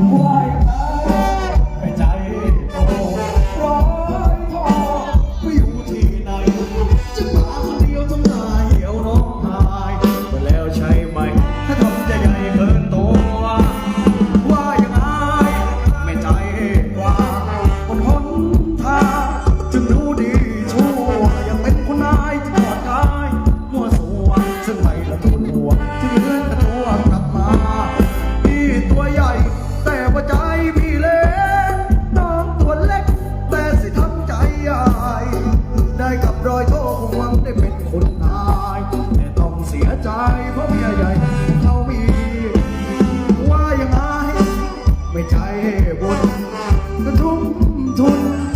Wow. 我隐藏的痛痛。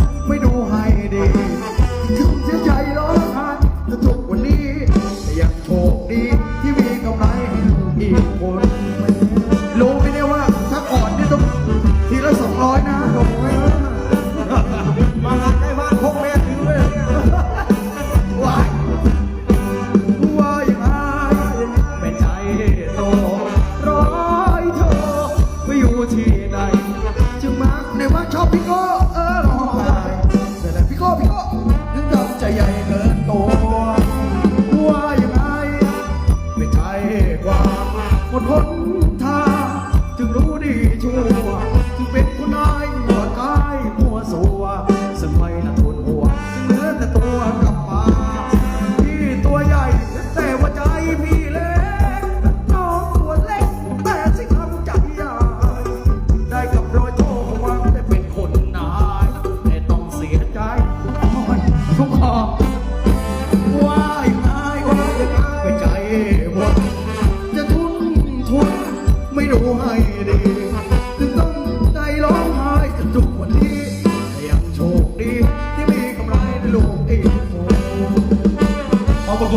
거.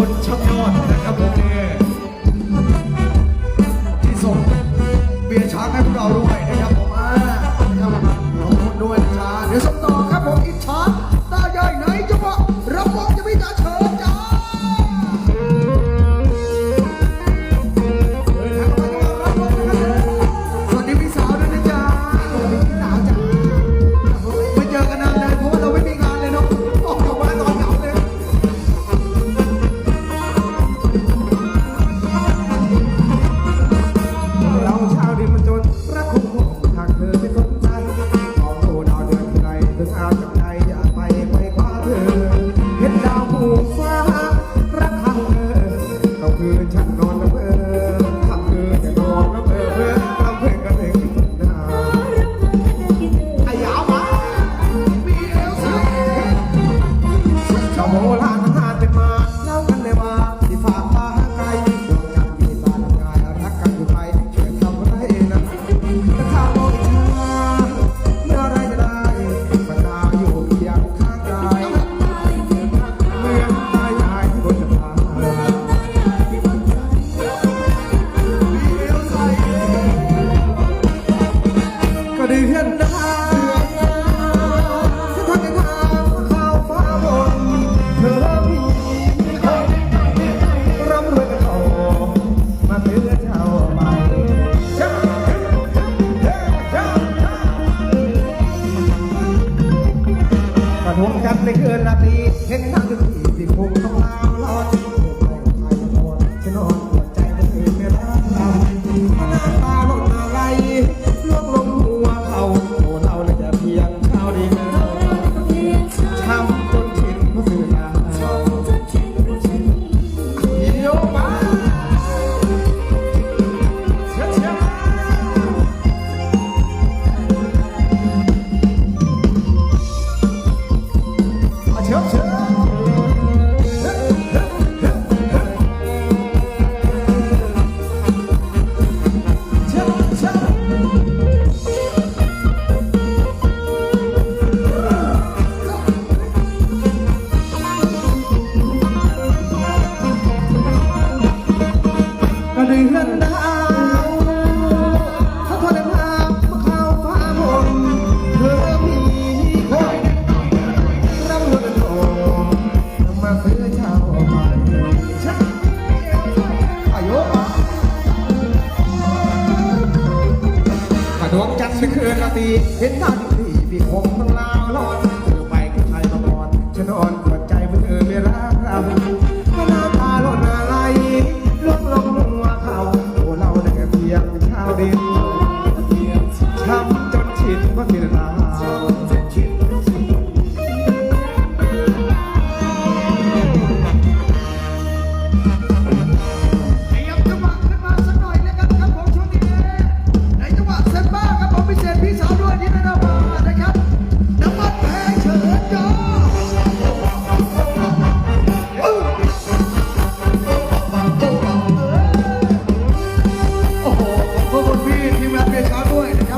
คนชอบทอน เห็นดาวผูกฟ้ารักทางเออเราคือฉันนอนละเมอทำคือจะนอนละเมอทำเพื่อนกันเองนาขยาวมามีเอวสักชาวโบรา ฉันคือกะตีเห็นท่าที่พี่พี่คงต้องลาวรอนเธอไปกับใครมาก่อนฉันนอน Good, God bless. God.